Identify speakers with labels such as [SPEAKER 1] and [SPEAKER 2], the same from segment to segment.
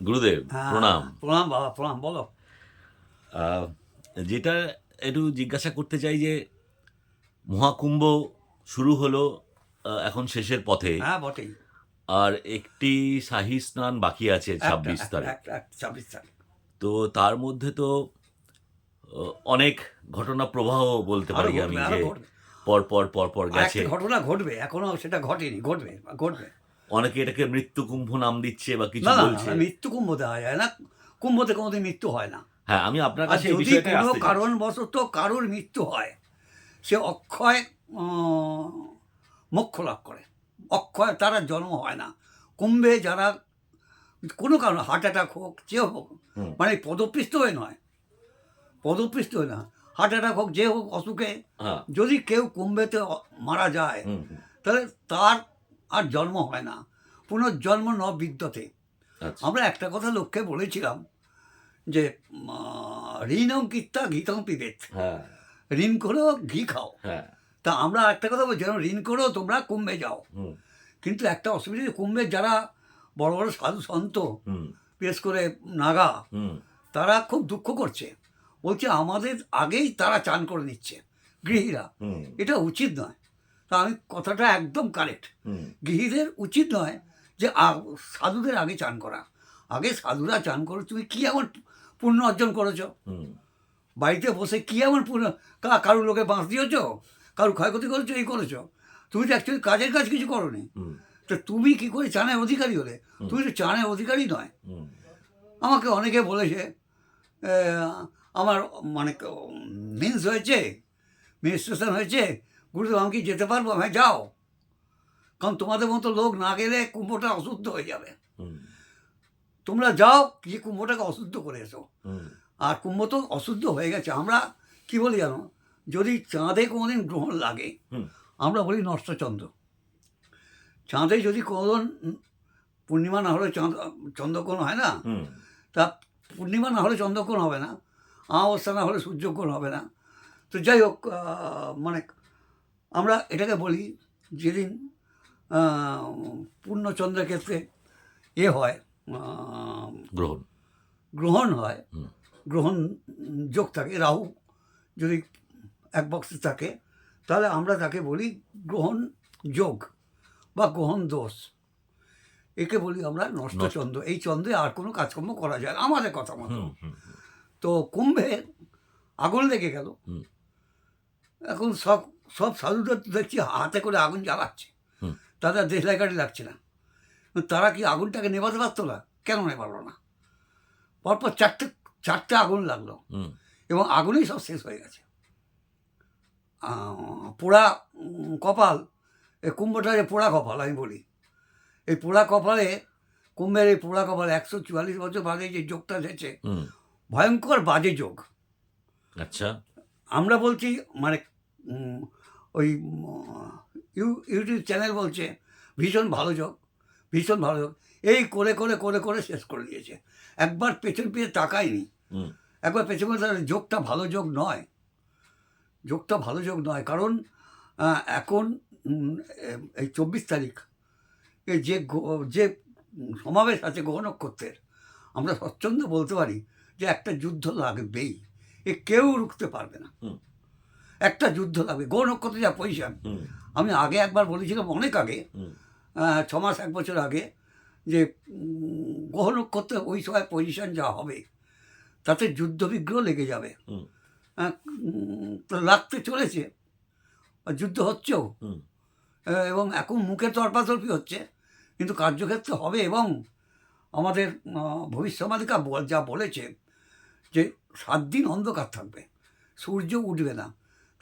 [SPEAKER 1] গুরুদেব
[SPEAKER 2] হ্যাঁ,
[SPEAKER 1] প্রণাম।
[SPEAKER 2] প্রণাম বাবা প্রণাম বলো।
[SPEAKER 1] যেটা একটু জিজ্ঞাসা করতে চাই যে মহাকুম্ভ শুরু হলো এখন শেষের পথে।
[SPEAKER 2] হ্যাঁ বটেই।
[SPEAKER 1] আর একটি শাহী স্নান বাকি আছে ছাব্বিশ তারিখ।
[SPEAKER 2] ছাব্বিশ তারিখ।
[SPEAKER 1] তো তার মধ্যে তো অনেক ঘটনা প্রবাহ বলতে পারি আমি যে
[SPEAKER 2] ঘটবে।
[SPEAKER 1] পর পর পর পর গেছে।
[SPEAKER 2] ঘটনা ঘটবে এখনও সেটা ঘটেনি ঘটবে ঘটবে।
[SPEAKER 1] অনেকে এটাকে মৃত্যু কুম্ভ নাম দিচ্ছে বা কিছু বলছে।
[SPEAKER 2] মৃত্যু কুম্ভ দেওয়া যায় না। কুম্ভতে কোনোদিন মৃত্যু হয় না।
[SPEAKER 1] হ্যাঁ আমি আপনার কাছে এই
[SPEAKER 2] যদি কোনো কারণবশত কারোর মৃত্যু হয় সে অক্ষয় মোক্ষ লাভ করে। অক্ষয় তারা জন্ম হয় না। কুম্ভে যারা কোনো কারণ হার্ট অ্যাটাক হোক যে হোক মানে পদপৃষ্ট হয়ে নয়। পদপৃষ্ট হয়ে না। হার্ট অ্যাটাক হোক যে হোক অসুখে
[SPEAKER 1] হ্যাঁ।
[SPEAKER 2] যদি কেউ কুম্ভেতে মারা যায়। তাহলে তার আর জন্ম হয় না। পুনর্জন্ম ন বিদ্যতে।
[SPEAKER 1] আচ্ছা।
[SPEAKER 2] আমরা একটা কথা লক্ষ্যে বলেছিলাম যে ঋণং কিত্তা ঘিতং পিবেত।
[SPEAKER 1] হ্যাঁ।
[SPEAKER 2] ঋণ করো ঘি খাও।
[SPEAKER 1] হ্যাঁ।
[SPEAKER 2] তা আমরা একটা কথা বলছি যেন ঋণ করো তোমরা কুম্ভে যাও। কিন্তু একটা অসুবিধা কুম্ভে যারা বড় বড় সাধু সন্ত বিশেষ করে নাগা তারা খুব দুঃখ করছে। বলছে আমাদের আগেই তারা চান করে নিচ্ছে গৃহীরা। এটা উচিত নয়। তা আমি কথাটা একদম কারেক্ট। গৃহীদের উচিত নয় যে সাধুদের আগে চান করা। আগে সাধুরা চান করো তুমি কি এমন পুণ্য অর্জন করেছ? বাড়িতে বসে কি এমন পুণ্য কা- কারুর লোকে বাঁশ দিয়েছ? কারুর ক্ষয়ক্ষতি করেছ? এই করেছ? তুমি তো অ্যাকচুয়ালি কাজের কাজ কিছু করোনি।
[SPEAKER 1] হুম।
[SPEAKER 2] তো তুমি কি করে চানের অধিকারী হলে? তুমি তো চানের অধিকারী নয়। আমাকে অনেকে বলেছে আমার মানে মিন্স হয়েছে মিনিস্ট্রেশন হয়েছে গুরুদেব আমি কি যেতে পারব? হ্যাঁ যাও। কারণ তোমাদের মতো লোক না গেলে কুম্ভটা অশুদ্ধ হয়ে যাবে। তোমরা যাও গিয়ে কুম্ভটাকে অশুদ্ধ করে এসো। আর কুম্ভ তো অশুদ্ধ হয়ে গেছে। আমরা কি বলি জানো? যদি চাঁদে কোনোদিন গ্রহণ লাগে আমরা বলি নষ্টচন্দ্র। চাঁদে যদি কোনোদিন পূর্ণিমা না হলে চাঁদ চন্দ্রকোণ হয় না তা পূর্ণিমা না হলে চন্দ্রকোণ হবে না। অমাবস্যা না হলে সূর্যকোণ হবে না। তো যাই হোক মানে আমরা এটাকে বলি যেদিন পূর্ণচন্দ্রের ক্ষেত্রে এ হয়
[SPEAKER 1] গ্রহণ।
[SPEAKER 2] গ্রহণ হয় গ্রহণ যোগ থাকে রাহু যদি এক বক্সে থাকে তাহলে আমরা তাকে বলি গ্রহণ যোগ বা গ্রহণ দোষ। একে বলি আমরা নষ্ট
[SPEAKER 1] নষ্ট।
[SPEAKER 2] চন্দ্র। এই চন্দ্রে আর কোনো কাজকর্ম করা যায় না। আমাদের কথা মতো। তো কুম্ভে আগুন লেগে গেল। এখন সব সব সাধুদের দেখছি হাতে করে আগুন জ্বালাচ্ছে। তাদের দেশলাইকারি লাগছে না। তারা কি আগুনটাকে নেভাতে পারতো না? কেন নেভালো না? পরপর চারটে চারটে আগুন লাগল। এবং আগুনেই সব শেষ হয়ে গেছে। পোড়া কপাল এই কুম্ভটা যে পোড়া কপাল আমি বলি এই পোড়া কপালে কুম্ভের এই পোড়া কপাল একশো চুয়াল্লিশ বছর বাদে যে যোগটা এসেছে ভয়ঙ্কর বাজে যোগ।
[SPEAKER 1] আচ্ছা।
[SPEAKER 2] আমরা বলছি মানে ওই ইউ- ইউটিউব চ্যানেল বলছে ভীষণ ভালো যোগ ভীষণ ভালো যোগ। এই করে করে করে করে শেষ করে দিয়েছে। একবার পেছন পেয়ে তাকায়নি। একবার পেছন পেয়ে যোগটা ভালো যোগ নয়। যোগটা ভালো যোগ নয়। কারণ এখন এই চব্বিশ তারিখ যে যে সমাবেশ আছে গ্রহ নক্ষত্রের আমরা স্বচ্ছন্দ বলতে পারি যে একটা যুদ্ধ লাগবেই। এ কেউ রুখতে পারবে না। একটা যুদ্ধ লাগবে। গ্রহ নক্ষত্রে যা পজিশন আমি আগে একবার বলেছিলাম অনেক আগে ছ মাস এক বছর আগে যে নক্ষত্রে ওই সময় পজিশন যা হবে তাতে যুদ্ধ বিগ্রহ লেগে যাবে। তো লাগতে চলেছে আর যুদ্ধ হচ্ছেও। এবং এখন মুখে তর্পাতর্পি হচ্ছে কিন্তু কার্যক্ষেত্রে হবে এবং আমাদের ভবিষ্যমালিকা যা বলেছে যে সাত দিন অন্ধকার থাকবে, সূর্য উঠবে না।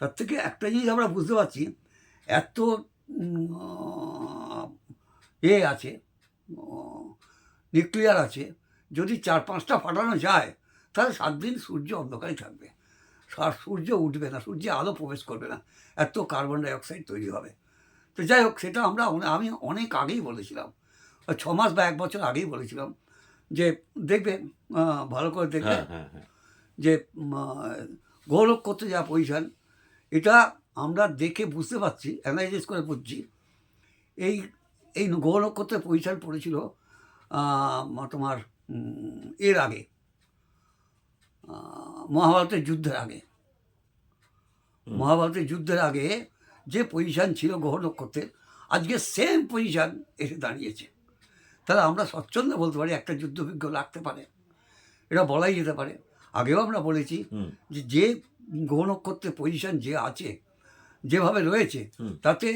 [SPEAKER 2] তার থেকে একটা জিনিস আমরা বুঝতে পারছি, এত এ আছে নিউক্লিয়ার আছে, যদি চার পাঁচটা ফাটানো যায়, তাহলে সাত দিন সূর্য অন্ধকারই থাকবে। আর সূর্য উঠবে না, সূর্যে আলো প্রবেশ করবে না, এত কার্বন ডাইঅক্সাইড তৈরি হবে। তো যাই হোক, সেটা আমরা, আমি অনেক আগেই বলেছিলাম, ছ মাস বা এক বছর আগেই বলেছিলাম যে দেখবে ভালো করে দেখবে
[SPEAKER 1] হ্যাঁ হ্যাঁ হ্যাঁ।
[SPEAKER 2] যে গৌরব করতে যা পজিশন। এটা আমরা দেখে বুঝতে পারছি অ্যানালাইসিস করে বুঝছি। এই এই গ্রহ নক্ষত্রের পজিশন পড়েছিল তোমার এর আগে মহাভারতের যুদ্ধের আগে। মহাভারতের যুদ্ধের আগে যে পজিশন ছিল গ্রহ নক্ষত্রের আজকে সেম পজিশন এসে দাঁড়িয়েছে। তাহলে আমরা স্বচ্ছন্দে বলতে পারি একটা যুদ্ধবিজ্ঞ লাগতে পারে। এটা বলাই যেতে পারে। আগেও আমরা বলেছি যে যে গ্রহ নক্ষত্রের পজিশন যে আছে যেভাবে রয়েছে তাতে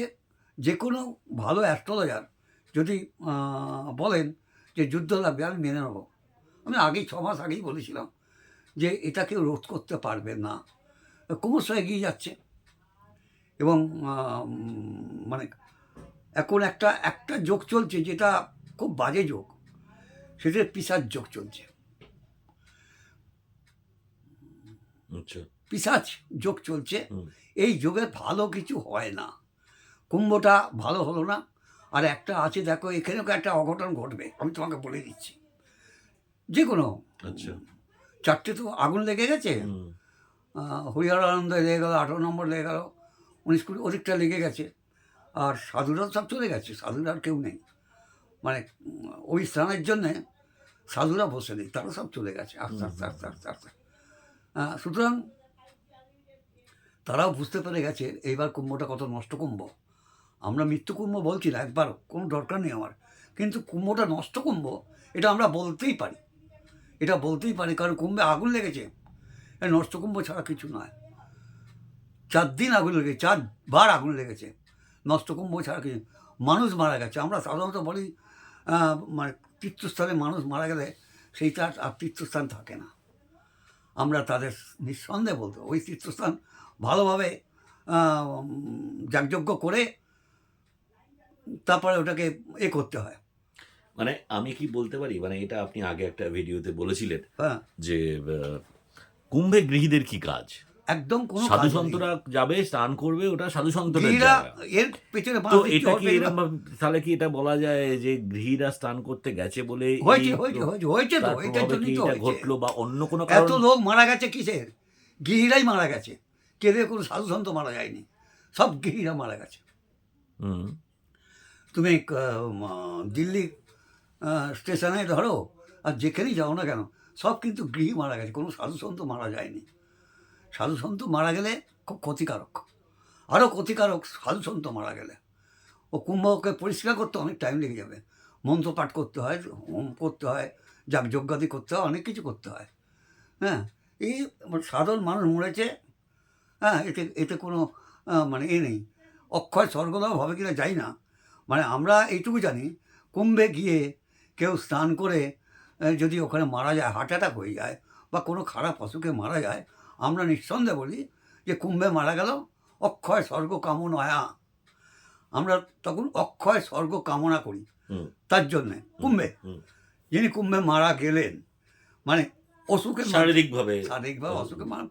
[SPEAKER 2] যে কোনো ভালো অ্যাস্ট্রোলজার যদি বলেন যে যুদ্ধ লাগবে আমি মেনে নেব। আমি আগেই ছ মাস আগেই বলেছিলাম যে এটা কেউ রোধ করতে পারবে না। ক্রমশ এগিয়ে যাচ্ছে। এবং মানে এখন একটা একটা যোগ চলছে যেটা খুব বাজে যোগ। সেটা পিসার যোগ চলছে।
[SPEAKER 1] আচ্ছা।
[SPEAKER 2] পিসাচ যোগ চলছে। এই যোগে ভালো কিছু হয় না। কুম্ভটা ভালো হলো না। আর একটা আছে দেখো এখানেও একটা অঘটন ঘটবে। আমি তোমাকে বলে দিচ্ছি। যে কোনো
[SPEAKER 1] আচ্ছা।
[SPEAKER 2] চারটে তো আগুন লেগে গেছে। হরিহর আনন্দ লেগে গেলো আঠারো নম্বর লেগে গেলো উনিশ কুড়ি অধিকটা লেগে গেছে। আর সাধুরা সব চলে গেছে। সাধুরা আর কেউ নেই। মানে ওই স্থানের জন্যে সাধুরা বসে নেই তারা সব চলে গেছে। আস্তে আস্তে আস্তে আস্তে আস্তে। সুতরাং তারাও বুঝতে পেরে গেছে এইবার কুম্ভটা কত নষ্ট কুম্ভ। আমরা মৃত্যু কুম্ভ বলছি না একবারও কোনো দরকার নেই আমার। কিন্তু কুম্ভটা নষ্ট কুম্ভ এটা আমরা বলতেই পারি। এটা বলতেই পারি কারণ কুম্ভে আগুন লেগেছে। এই নষ্ট কুম্ভ ছাড়া কিছু নয়। চার দিন আগুন লেগেছে চারবার আগুন লেগেছে। নষ্ট কুম্ভ ছাড়া কিছু মানুষ মারা গেছে আমরা সাধারণত বলি মানে তীর্থস্থানে মানুষ মারা গেলে সেইটা আর তীর্থস্থান থাকে না। আমরা তাদের নিঃসন্দেহে বলতো ওই তীর্থস্থান ভালোভাবে যাগযজ্ঞ করে তারপরে ওটাকে এ করতে হয়।
[SPEAKER 1] মানে আমি কি বলতে পারি? মানে এটা আপনি আগে একটা ভিডিওতে বলেছিলেন
[SPEAKER 2] হ্যাঁ।
[SPEAKER 1] যে কুম্ভে গৃহীদের কি কাজ?
[SPEAKER 2] একদম কোনো
[SPEAKER 1] সাধু সন্তরা যাবে স্নান করবে ওটা সাধু সন্তরা
[SPEAKER 2] এর পেছনে
[SPEAKER 1] তো এটা কি এরকম তাহলে কি এটা বলা যায় যে গৃহীরা স্নান করতে গেছে বলে
[SPEAKER 2] হয়েছে হয়েছে হয়েছে হয়েছে তো এটার জন্যই তো
[SPEAKER 1] ঘটলো বা অন্য কোনো
[SPEAKER 2] এত লোক মারা গেছে কিসের? গৃহীরাই মারা গেছে। কেঁদে কোনো সাধু সন্ত মারা যায়নি। সব গৃহীরা মারা গেছে। তুমি দিল্লি স্টেশনে ধরো আর যেখানেই যাও না কেন সব কিন্তু গৃহী মারা গেছে কোনো সাধু সন্ত মারা যায়নি। সাধু সন্ত মারা গেলে খুব ক্ষতিকারক। আরও ক্ষতিকারক সাধু সন্ত মারা গেলে। ও কুম্ভকে পরিষ্কার করতে অনেক টাইম লেগে যাবে। মন্ত্র পাঠ করতে হয়, হোম করতে হয় যাগ যজ্ঞাদি করতে হয়, অনেক কিছু করতে হয়। হ্যাঁ এই সাধারণ মানুষ মরেছে হ্যাঁ এতে এতে কোনো মানে এ নেই। অক্ষয় স্বর্গলাভ হবে কিনা যাই না। মানে আমরা এইটুকু জানি, কুম্ভে গিয়ে কেউ স্নান করে যদি ওখানে মারা যায়, হার্ট অ্যাটাক হয়ে যায় বা কোনো খারাপ অসুখে মারা যায় আমরা নিঃসন্দেহে বলি যে কুম্ভে মারা গেল অক্ষয় স্বর্গ কামনায়া আমরা তখন অক্ষয় স্বর্গ কামনা করি। তার জন্যে কুম্ভে। যিনি কুম্ভে মারা গেলেন মানে অসুখে
[SPEAKER 1] শারীরিকভাবে।
[SPEAKER 2] শারীরিকভাবে অসুখে মারা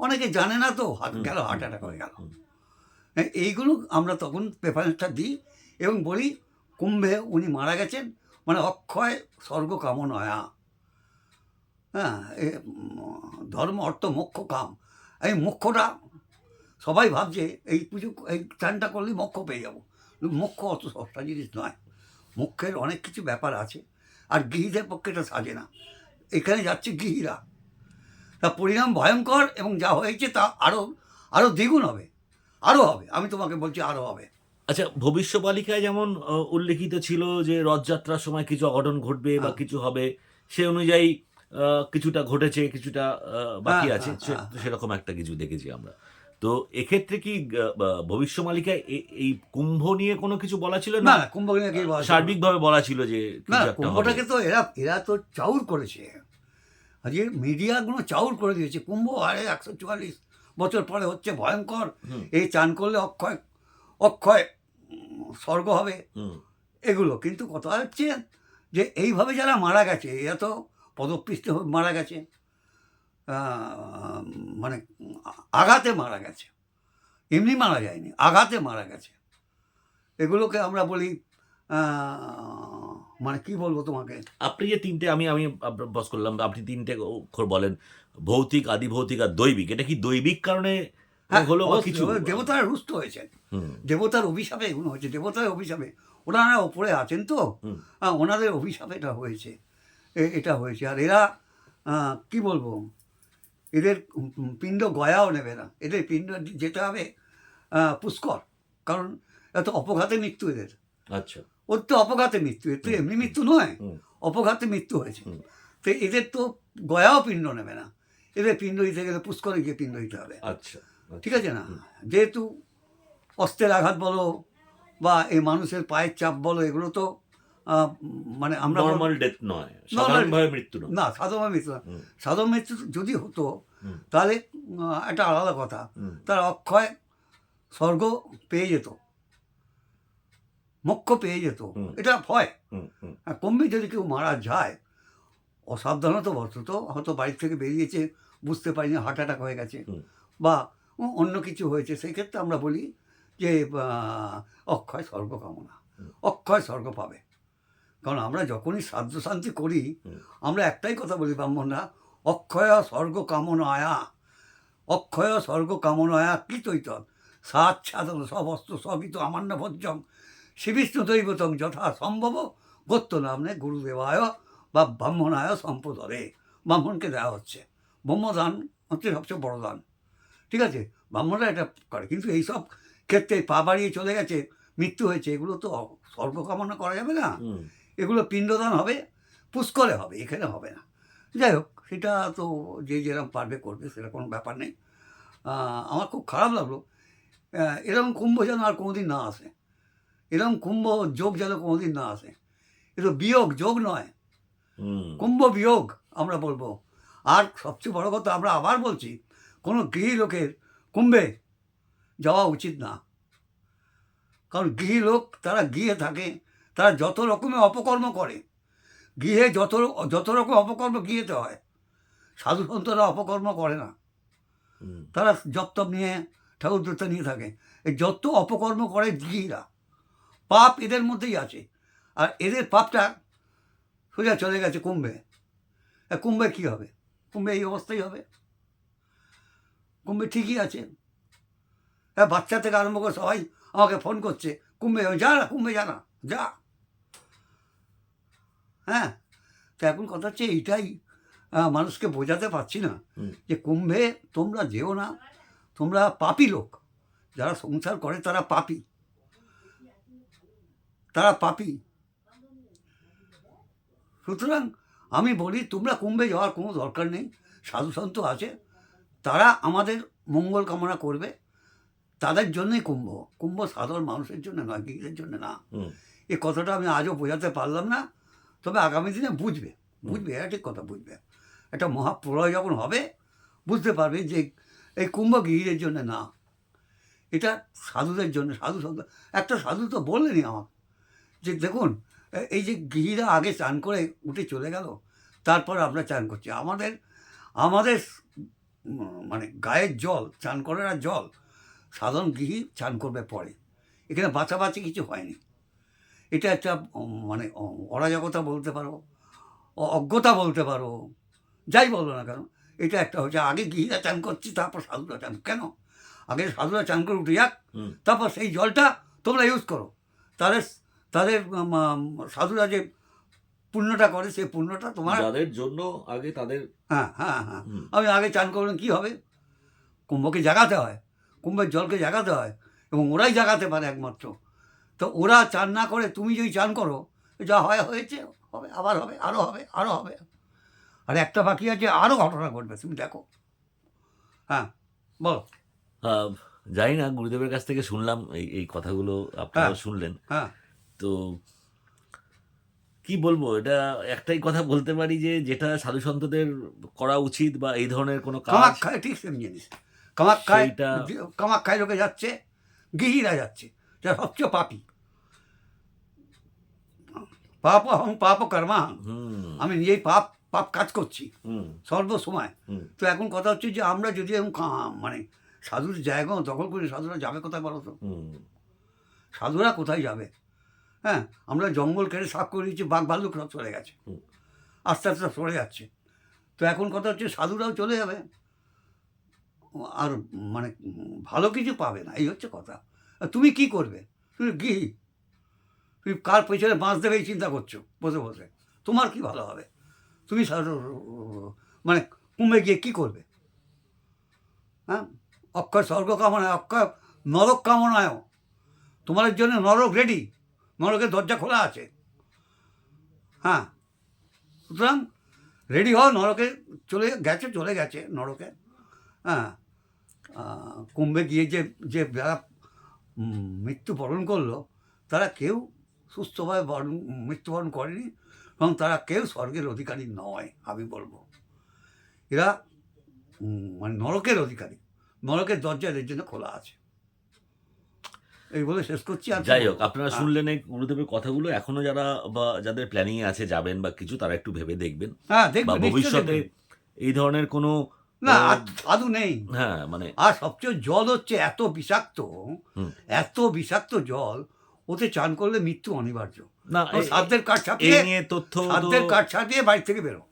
[SPEAKER 2] অনেকে জানে না তো হাত গেল হার্ট অ্যাটাক হয়ে গেল। হ্যাঁ, এইগুলো আমরা তখন প্রেফারেন্সটা দিই এবং বলি কুম্ভে উনি মারা গেছেন মানে অক্ষয় স্বর্গ কামনয়া হ্যাঁ এ, ধর্ম অর্থ মোক্ষ কাম। এই মোক্ষটা সবাই ভাবছে এই পুজো এই চানটা করলেই মোক্ষ পেয়ে যাব। মোক্ষ অত সস্তা জিনিস নয়। মোক্ষের অনেক কিছু ব্যাপার আছে আর গৃহীদের পক্ষে এটা সাজে না। এখানে যাচ্ছে গৃহীরা। তা পরিণাম ভয়ঙ্কর এবং যা হয়েছে তা আরও আরও দ্বিগুণ হবে। আরও হবে। আমি তোমাকে বলছি আরও হবে।
[SPEAKER 1] আচ্ছা ভবিষ্যবালিকায় যেমন উল্লেখিত ছিল যে রথযাত্রার সময় কিছু অঘটন ঘটবে বা
[SPEAKER 2] হ্যাঁ।
[SPEAKER 1] কিছু হবে সে অনুযায়ী কিছুটা ঘটেছে কিছুটা বাকি
[SPEAKER 2] হ্যাঁ,
[SPEAKER 1] আছে
[SPEAKER 2] হ্যাঁ, হ্যাঁ।
[SPEAKER 1] সেরকম একটা কিছু দেখেছি আমরা। তো এক্ষেত্রে কি ভবিষ্যমালিকায় এ- এই কুম্ভ নিয়ে কোনো কিছু বলা ছিল
[SPEAKER 2] না? কুম্ভ নিয়ে?
[SPEAKER 1] সার্বিকভাবে বলা ছিল যে।
[SPEAKER 2] কুম্ভটাকে তো এরা এরা তো চাউর করেছে। আজকে মিডিয়াগুলো চাউর করে দিয়েছে। কুম্ভ আরে একশো চুয়াল্লিশ বছর পরে হচ্ছে ভয়ঙ্কর। এই চান করলে অক্ষয় অক্ষয় স্বর্গ হবে। এগুলো। কিন্তু কথা হচ্ছে যে এইভাবে যারা মারা গেছে এরা তো পদপিষ্ট মারা গেছে মানে আঘাতে মারা গেছে এমনি মারা যায়নি আঘাতে মারা গেছে। এগুলোকে আমরা বলি মানে কি বলব তোমাকে?
[SPEAKER 1] আপনি যে তিনটে আমি আমি বস করলাম আপনি তিনটে অক্ষর বলেন ভৌতিক আদি ভৌতিক আর দৈবিক এটা কি দৈবিক কারণে
[SPEAKER 2] হ্যাঁ
[SPEAKER 1] হলো বা কিছু?
[SPEAKER 2] দেবতারা রুষ্ট হয়েছেন। দেবতার অভিশাপে এগুলো হয়েছে দেবতার অভিশাপে। ওনারা ওপরে আছেন তো? ওনাদের অভিশাপে এটা হয়েছে। এটা হয়েছে। আর এরা কি বলব? এদের পিণ্ড গয়াও নেবে না। এদের পিণ্ড যেতে হবে পুষ্কর। কারণ এত অপঘাতে মৃত্যু এদের।
[SPEAKER 1] আচ্ছা।
[SPEAKER 2] ওর তো অপঘাতে মৃত্যু। এর তো এমনি মৃত্যু নয় অপঘাতে মৃত্যু হয়েছে। তো এদের তো গয়াও পিণ্ড নেবে না। এদের পিণ্ড দিতে গেলে পুষ্করে গিয়ে পিণ্ড দিতে হবে।
[SPEAKER 1] আচ্ছা আচ্ছা।
[SPEAKER 2] ঠিক আছে না? যেহেতু অস্ত্রের আঘাত বলো বা এই মানুষের পায়ের চাপ বলো এগুলো তো মানে আমরা
[SPEAKER 1] নর্মাল ডেথ নয় সাধারণভাবে মৃত্যু নয়।
[SPEAKER 2] না সাধারণ মৃত্যু না। সাধারণ মৃত্যু যদি হতো তাহলে একটা আলাদা কথা। তার অক্ষয় স্বর্গ পেয়ে যেত। মোক্ষ পেয়ে যেত। এটা ভয়। কমবে যদি কেউ মারা যায় অসাবধানতা বশত হয়তো বাড়ি থেকে বেরিয়েছে বুঝতে পারিনি হার্ট অ্যাটাক হয়ে গেছে বা অন্য কিছু হয়েছে সেই ক্ষেত্রে আমরা বলি যে অক্ষয় স্বর্গ কামনা। অক্ষয় স্বর্গ পাবে। কারণ আমরা যখনই সাধ্য শান্তি করি আমরা একটাই কথা বলি ব্রাহ্মণরা অক্ষয় স্বর্গ কামনায়া অক্ষয় স্বর্গ কামনায়া কি চৈতন? সাচ্ছাদন সবস্ত্র সবিত আমান্য ভোজ্যম শিবিষ্ণু দৈবতং যথা সম্ভব গোত্র নামনে গুরুদেবায় বা ব্রাহ্মণায় সম্পদরে ব্রাহ্মণকে দেওয়া হচ্ছে। ব্রহ্মদান হচ্ছে সবচেয়ে বড় দান। ঠিক আছে? ব্রাহ্মণরা এটা করে। কিন্তু এইসব ক্ষেত্রে পা বাড়িয়ে চলে গেছে মৃত্যু হয়েছে এগুলো তো স্বর্গ কামনা করা যাবে না। এগুলো পিণ্ডদান হবে পুষ্করে হবে এখানে হবে না। যাই হোক সেটা তো যে যেরকম পারবে করবে সেটা কোনো ব্যাপার নেই। আমার খুব খারাপ লাগল। এরকম কুম্ভ যেন আর কোনোদিন না আসে। এরকম কুম্ভ যোগ যেন কোনোদিন না আসে। এ তো বিয়োগ যোগ নয়। কুম্ভ বিয়োগ আমরা বলব। আর সবচেয়ে বড় কথা আমরা আবার বলছি কোনো গৃহী লোকের কুম্ভে যাওয়া উচিত না। কারণ গৃহী লোক তারা গিয়ে থাকে তারা যত রকমের অপকর্ম করে গৃহে যত যত রকম অপকর্ম গৃহেতে হয় সাধু সন্তরা অপকর্ম করে না। তারা জপ্তপ নিয়ে ঠাকুর দেবতা নিয়ে থাকে। এই যত অপকর্ম করে গৃহীরা পাপ এদের মধ্যেই আছে। আর এদের পাপটা সোজা চলে গেছে কুম্ভে। কুম্ভে কী হবে? কুম্ভে এই অবস্থাই হবে। কুম্ভে ঠিকই আছে। হ্যাঁ বাচ্চা থেকে আরম্ভ করে সবাই আমাকে ফোন করছে কুম্ভে যা না কুম্ভে যা না যা হ্যাঁ তো এখন কথা হচ্ছে এইটাই মানুষকে বোঝাতে পারছি না যে কুম্ভে তোমরা যেও না তোমরা পাপি লোক। যারা সংসার করে তারা পাপি। তারা পাপি। সুতরাং আমি বলি তোমরা কুম্ভে যাওয়ার কোনো দরকার নেই। সাধু সন্ত আছে। তারা আমাদের মঙ্গল কামনা করবে। তাদের জন্যই কুম্ভ। কুম্ভ সাধারণ মানুষের জন্য নয় গিরিদের জন্য না। এই কথাটা আমি আজও বোঝাতে পারলাম না। তবে আগামী দিনে বুঝবে বুঝবে, এটা ঠিক কথা বুঝবে। একটা মহাপ্রলয় যখন হবে, বুঝতে পারবে যে এই কুম্ভ গিরিদের জন্য না, এটা সাধুদের জন্য, সাধু সন্ত, একটা সাধু তো বললেনই আমার যে দেখুন, এই যে গৃহীরা আগে চান করে উঠে চলে গেল, তারপর আমরা চান করছি। আমাদের আমাদের মানে গায়ের জল, চান করার জল, সাধারণ গৃহী চান করবে পরে। এখানে বাঁচাবাচি কিছু হয়নি। এটা একটা মানে অরাজকতা বলতে পারো অজ্ঞতা বলতে পারো যাই বলো না কেন এটা একটা হচ্ছে আগে গৃহীরা চান করছি তারপর সাধুরা চান কেন? আগে সাধুরা চান করে উঠে যাক তারপর সেই জলটা তোমরা ইউজ করো। তাদের তাদের সাধুরা যে পুণ্যটা করে সেই পুণ্যটা তোমার
[SPEAKER 1] যাদের জন্য আগে তাদের
[SPEAKER 2] হ্যাঁ হ্যাঁ হ্যাঁ। আমি আগে চান করলেন কী হবে? কুম্ভকে জাগাতে হয় কুম্ভের জলকে জাগাতে হয় এবং ওরাই জাগাতে পারে একমাত্র। তো ওরা চান না করে তুমি যদি চান করো যা হয় হয়েছে হবে আবার হবে আরও হবে আরও হবে। আর একটা বাকি আছে আরও ঘটনা ঘটবে তুমি দেখো। হ্যাঁ বলো।
[SPEAKER 1] জানি না গুরুদেবের কাছ থেকে শুনলাম এই এই কথাগুলো আপনারা
[SPEAKER 2] হ্যাঁ।
[SPEAKER 1] শুনলেন।
[SPEAKER 2] হ্যাঁ।
[SPEAKER 1] তো কি বলব এটা একটাই কথা বলতে পারি যে যেটা সাধু সন্তদের করা উচিত বা এই ধরনের কোনো কাজ
[SPEAKER 2] কামাখ্যায় ঠিক সেম জিনিস।
[SPEAKER 1] কামাক্ষায়
[SPEAKER 2] কামাক্ষায় লোকে যাচ্ছে গৃহীরা যাচ্ছে। যারা সবচেয়ে পাপি পাপ হং পাপ কর্মা আমি নিজেই পাপ পাপ কাজ করছি সর্বসময় তো এখন কথা হচ্ছে যে আমরা যদি কা- মানে সাধুর জায়গা দখল করি সাধুরা যাবে কোথায় বলো তো? সাধুরা কোথায় যাবে? হ্যাঁ আমরা জঙ্গল কেটে সাফ করে দিচ্ছি বাঘ ভাল্লুক সব চলে গেছে। আস্তে আস্তে সরে যাচ্ছে। তো এখন কথা হচ্ছে সাধুরাও চলে যাবে। আর মানে ভালো কিছু পাবে না এই হচ্ছে কথা। তুমি কি করবে? তুমি কি? তুমি কার পেছনে বাঁচ দেবে এই চিন্তা করছ? বসে বসে। তোমার কি ভালো হবে? তুমি মানে কুমে গিয়ে কি করবে? হ্যাঁ? অক্ষয় স্বর্গ কামনায় অক্ষয় নরক কামনায়ও। তোমার জন্য নরক রেডি নরকের দরজা খোলা আছে। হ্যাঁ? সুতরাং রেডি হও নরকে চলে গেছে চলে গেছে নরকে। হ্যাঁ? কুম্ভে গিয়ে যে যে উম, মৃত্যুবরণ করল। তারা কেউ সুস্থভাবে বরণ মৃত্যুবরণ করেনি এবং তারা কেউ স্বর্গের অধিকারী নয় আমি বলব। এরা মানে নরকের অধিকারী। নরকের দরজা এদের জন্য খোলা আছে। এই বলে শেষ করছি আর
[SPEAKER 1] যাই হোক আপনারা
[SPEAKER 2] হ্যাঁ।
[SPEAKER 1] শুনলেন এই গুরুদেবের কথাগুলো। এখনও যারা বা যাদের প্ল্যানিং আছে যাবেন বা কিছু তারা একটু ভেবে দেখবেন।
[SPEAKER 2] হ্যাঁ দেখবেন
[SPEAKER 1] ভবিষ্যতে এই ধরনের কোনো
[SPEAKER 2] না সাধু নেই।
[SPEAKER 1] হ্যাঁ মানে
[SPEAKER 2] আর সবচেয়ে জল হচ্ছে এত বিষাক্ত এত বিষাক্ত জল ওতে চান করলে মৃত্যু অনিবার্য।
[SPEAKER 1] না
[SPEAKER 2] সাধ্যের কাঠ ছাপিয়ে
[SPEAKER 1] নিয়ে তথ্য
[SPEAKER 2] সাধ্যের কাঠ ছাপিয়ে বাড়ি থেকে বেরো।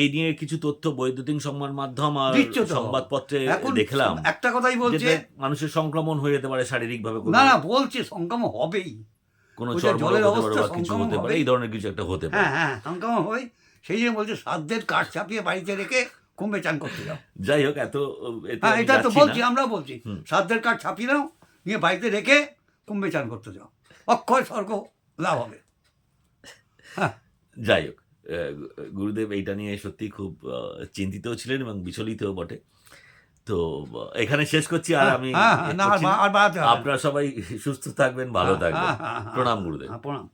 [SPEAKER 1] এই নিয়ে কিছু তথ্য বৈদ্যুতিক সংবাদ মাধ্যম আর সংবাদপত্রে দেখলাম।
[SPEAKER 2] একটা কথাই বলছে
[SPEAKER 1] মানুষের সংক্রমণ হয়ে যেতে পারে শারীরিক ভাবে
[SPEAKER 2] না না বলছে সংক্রমণ হবেই।
[SPEAKER 1] কোনো চর্মরোগ
[SPEAKER 2] জলের
[SPEAKER 1] হতে পারে
[SPEAKER 2] অবস্থা
[SPEAKER 1] কিছু হতে পারে এই ধরনের কিছু একটা হতে পারে।
[SPEAKER 2] হ্যাঁ হ্যাঁ সংক্রমণ হবেই। সেই জন্য বলছে সাধ্যের কাঠ ছাপিয়ে বাড়িতে রেখে কুম্ভে চান করতে যাও।
[SPEAKER 1] যাই হোক এত
[SPEAKER 2] হ্যাঁ এটা তো বলছি
[SPEAKER 1] না।
[SPEAKER 2] আমরাও বলছি। সাধ্যের কাঠ ছাপিয়ে নাও নিয়ে বাড়িতে রেখে কুম্ভে চান করতে যাও। অক্ষয় স্বর্গ লাভ হবে। হ্যাঁ।
[SPEAKER 1] যাই হোক গুরুদেব এইটা নিয়ে সত্যি খুব চিন্তিতও ছিলেন এবং বিচলিতও বটে। তো এখানে শেষ করছি আর আমি
[SPEAKER 2] হ্যাঁ হ্যাঁ।
[SPEAKER 1] আপনারা সবাই সুস্থ থাকবেন ভালো
[SPEAKER 2] হ্যাঁ,
[SPEAKER 1] থাকবেন।
[SPEAKER 2] হ্যাঁ, হ্যাঁ,
[SPEAKER 1] প্রণাম গুরুদেব।
[SPEAKER 2] হ্যাঁ, প্রণাম।